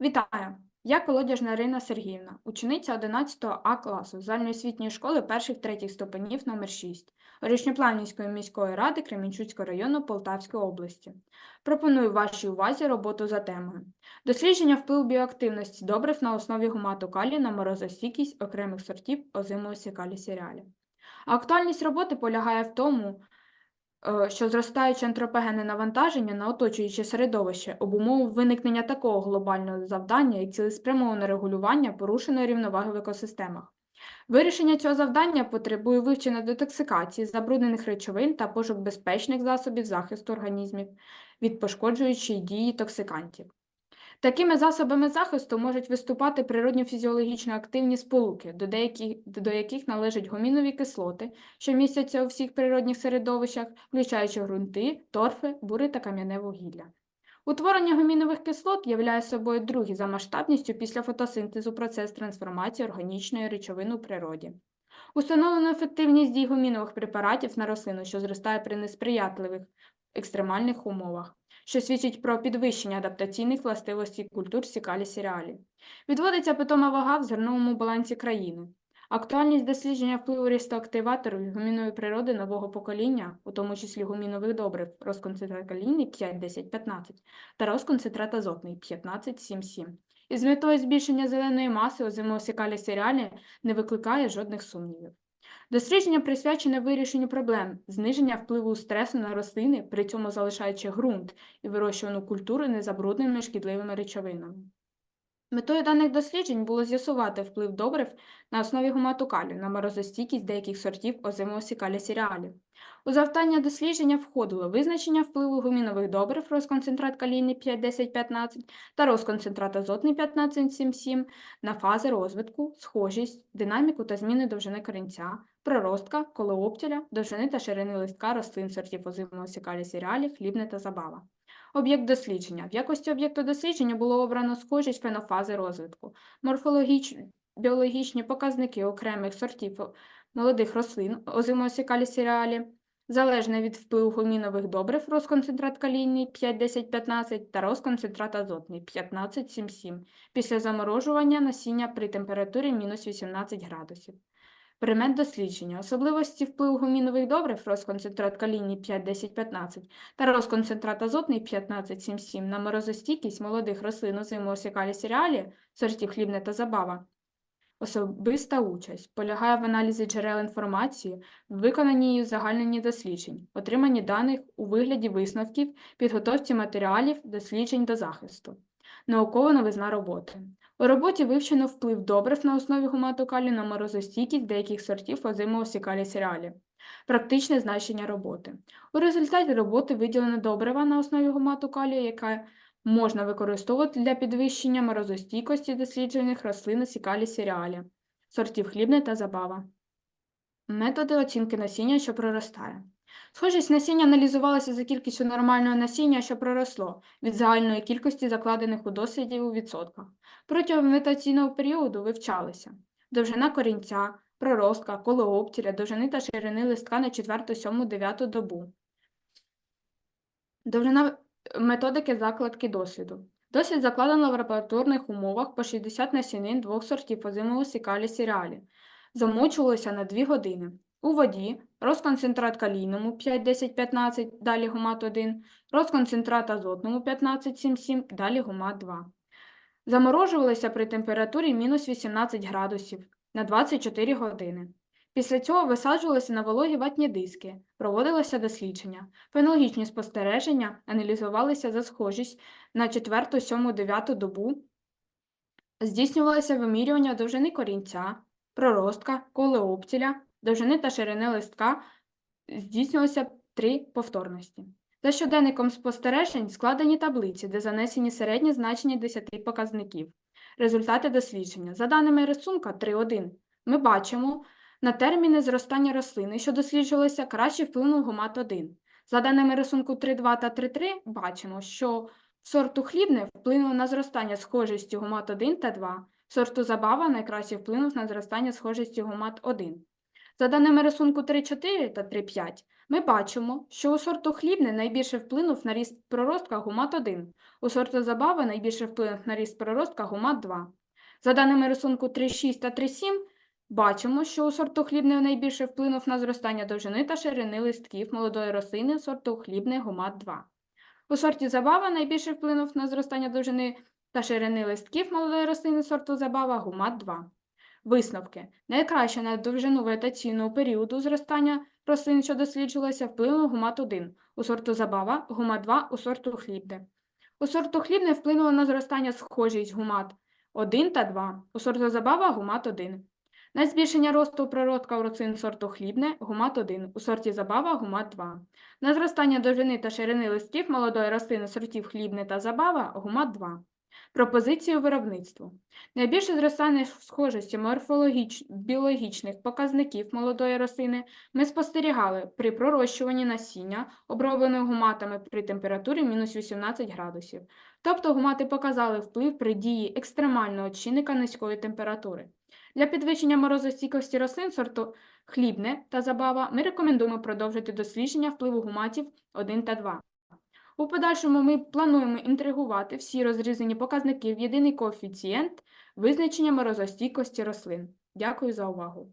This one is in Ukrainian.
Вітаю! Я колодяжна Ірина Сергіївна, учениця 11 А класу загальноосвітньої школи перших третіх ступенів номер 6 Горішньоплавнівської міської ради Кременчуцького району Полтавської області. Пропоную вашій увазі роботу за темою дослідження впливу біоактивності добрив на основі гумату калію на морозостійкість окремих сортів озимої калій серіалів. Актуальність роботи полягає в тому, що зростаюче антропогенне навантаження на оточуюче середовище обумовив виникнення такого глобального завдання, як цілеспрямоване регулювання порушеної рівноваги в екосистемах. Вирішення цього завдання потребує вивчення детоксикації забруднених речовин та пошук безпечних засобів захисту організмів від пошкоджуючої дії токсикантів. Такими засобами захисту можуть виступати природні фізіологічно активні сполуки, до, деяких, до яких належать гомінові кислоти, що містяться у всіх природних середовищах, включаючи ґрунти, торфи, бури та кам'яне вугілля. Утворення гомінових кислот являє собою другий за масштабністю після фотосинтезу процес трансформації органічної речовини у природі. Установлено ефективність дій гомінових препаратів на рослину, що зростає при несприятливих екстремальних умовах що свідчить про підвищення адаптаційних властивостей культур сікалі серіалі. Відводиться питома вага в зерновому балансі країни. Актуальність дослідження впливу рістоактиваторів гумінової природи нового покоління, у тому числі гумінових добрив, розконцентрат калійний 5, 10, 15 та розконцентрат азотний 15, 7, 7. Із метою збільшення зеленої маси озимого сікалі серіалі не викликає жодних сумнівів. Дослідження присвячене вирішенню проблем зниження впливу стресу на рослини, при цьому залишаючи ґрунт і вирощувану культуру незабрудненими шкідливими речовинами. Метою даних досліджень було з'ясувати вплив добрив на основі гумату калію на морозостійкість деяких сортів озимого сікалі серіалів. У завдання дослідження входило визначення впливу гумінових добрив розконцентрат калійний 5-10-15 та розконцентрат азотний 15-7-7 на фази розвитку, схожість, динаміку та зміни довжини корінця, проростка, колеоптіля, довжини та ширини листка рослин сортів озимого сікалі серіалів, хлібне та забава. Об'єкт дослідження. В якості об'єкту дослідження було обрано схожість фенофази розвитку, морфологічні, біологічні показники окремих сортів молодих рослин, озимосікалі серіалі, залежне від впливу гумінових добрив, розконцентрат калійний 5-10-15 та розконцентрат азотний 15-7-7 після заморожування насіння при температурі мінус 18 градусів. Предмет дослідження, особливості впливу гумінових добрив, розконцентрат калійний 5-10-15 та розконцентрат азотний 15-7-7 на морозостійкість молодих рослин озимого сікалі серіалі, сортів хлібне та забава. Особиста участь полягає в аналізі джерел інформації, виконанні і узагальненні досліджень, отриманні даних у вигляді висновків, підготовці матеріалів, досліджень до захисту. Наукова новизна роботи. У роботі вивчено вплив добрив на основі гумату калію на морозостійкість деяких сортів озимого сікалі серіалів. Практичне значення роботи. У результаті роботи виділено добрива на основі гумату калію, яка можна використовувати для підвищення морозостійкості досліджених рослин сікалі серіалі, сортів хлібне та забава. Методи оцінки насіння, що проростає. Схожість насіння аналізувалася за кількістю нормального насіння, що проросло, від загальної кількості закладених у досліді у відсотках. Протягом вегетаційного періоду вивчалися довжина корінця, проростка, колообтіля, довжини та ширини листка на 4, 7, 9 добу. Довжина методики закладки досліду. Дослід закладено в лабораторних умовах по 60 насінин двох сортів озимого сікалі серіалі. Замочувалося на 2 години. У воді розконцентрат калійному 5-10-15, далі гумат 1, розконцентрат азотному 15-7-7, далі гумат 2. Заморожувалися при температурі мінус 18 градусів на 24 години. Після цього висаджувалися на вологі ватні диски, проводилося дослідження, фенологічні спостереження аналізувалися за схожість на 4, 7, 9 добу, здійснювалося вимірювання довжини корінця, проростка, колеоптіля, довжини та ширини листка, здійснювалося три повторності. За щоденником спостережень складені таблиці, де занесені середні значення 10 показників. Результати дослідження. За даними рисунка 3.1, ми бачимо, на терміни зростання рослини, що досліджувалися, краще вплинув гумат 1. За даними рисунку 3.2 та 3.3, бачимо, що сорту хлібне вплинуло на зростання схожості гумат 1 та 2, сорту забава найкраще вплинув на зростання схожості гумат 1. За даними рисунку 3.4 та 3.5, Ми бачимо, що у сорту хлібне найбільше вплинув на ріст проростка гумат 1, у сорту забава найбільше вплинув на ріст проростка гумат 2. За даними рисунку 3.6 та 3.7, бачимо, що у сорту хлібне найбільше вплинув на зростання довжини та ширини листків молодої рослини сорту хлібне гумат 2. У сорті забава найбільше вплинув на зростання довжини та ширини листків молодої рослини сорту забава гумат 2. Висновки. Найкраще на довжину вегетаційного періоду зростання рослин, що досліджувалися, вплинуло гумат 1 у сорту забава, гумат 2 у сорту хлібне. У сорту хлібне вплинуло на зростання схожість гумат 1 та 2, у сорту забава гумат 1. На збільшення росту природка у рослин сорту хлібне гумат 1, у сорті забава гумат 2. На зростання довжини та ширини листків молодої рослини сортів хлібне та забава гумат 2. Пропозицію виробництву. Найбільше зростання схожості морфологіч... біологічних показників молодої рослини ми спостерігали при пророщуванні насіння, обробленого гуматами при температурі мінус 18 градусів. Тобто гумати показали вплив при дії екстремального чинника низької температури. Для підвищення морозостійкості рослин сорту хлібне та забава ми рекомендуємо продовжити дослідження впливу гуматів 1 та 2. У подальшому ми плануємо інтригувати всі розрізані показники в єдиний коефіцієнт визначення морозостійкості рослин. Дякую за увагу!